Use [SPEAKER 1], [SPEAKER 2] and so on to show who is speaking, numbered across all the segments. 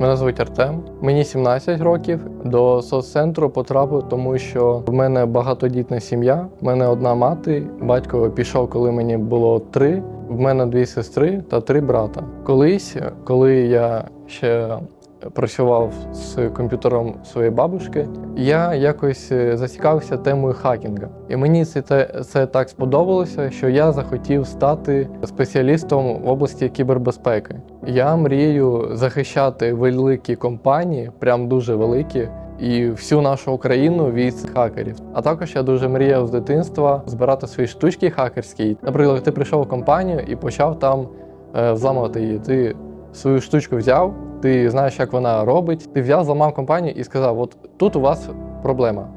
[SPEAKER 1] Мене звуть Артем. Мені 17 років. До соццентру потрапив, тому що в мене багатодітна сім'я. В мене одна мати. Батько пішов, коли мені було три. В мене дві сестри та три брата. Колись, коли я ще працював з комп'ютером своєї бабушки, я якось е, зацікавився темою хакінга. І мені це, це так сподобалося, що я захотів стати спеціалістом в області кібербезпеки. Я мрію захищати великі компанії, прям дуже великі. І всю нашу Україну від хакерів. А також я дуже мріяв з дитинства збирати свої штучки хакерські. Наприклад, ти прийшов в компанію і почав там е, взламувати її. Ти свою штучку взяв, ти знаєш, як вона робить. Ти взяв, зламав компанію і сказав: от тут у вас проблема,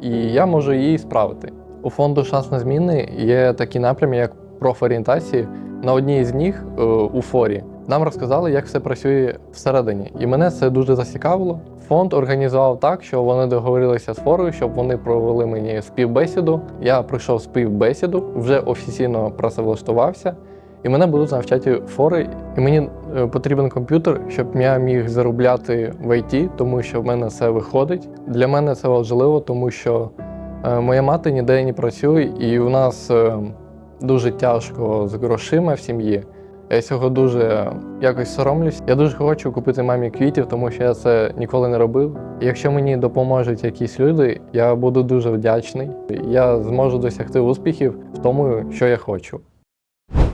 [SPEAKER 1] і я можу її справити. У фонду шанс на зміни є такі напрями, як профорієнтації. На одній з них е, у форі нам розказали, як все працює всередині, і мене це дуже зацікавило. Фонд організував так, що вони договорилися з форою, щоб вони провели мені співбесіду. Я пройшов співбесіду, вже офіційно працевлаштувався, і мене будуть навчати фори. І мені е, потрібен комп'ютер, щоб я міг заробляти в ІТ, тому що в мене це виходить. Для мене це важливо, тому що е, моя мати ніде не працює, і у нас е, дуже тяжко з грошима в сім'ї. Я цього дуже якось соромлюсь. Я дуже хочу купити мамі квітів, тому що я це ніколи не робив. Якщо мені допоможуть якісь люди, я буду дуже вдячний. Я зможу досягти успіхів в тому, що я хочу.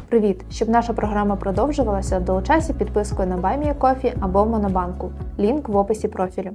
[SPEAKER 2] Привіт! Щоб наша програма продовжувалася, долучайся підпискою на BuyMeACoffee або Монобанку. Лінк в описі профілю.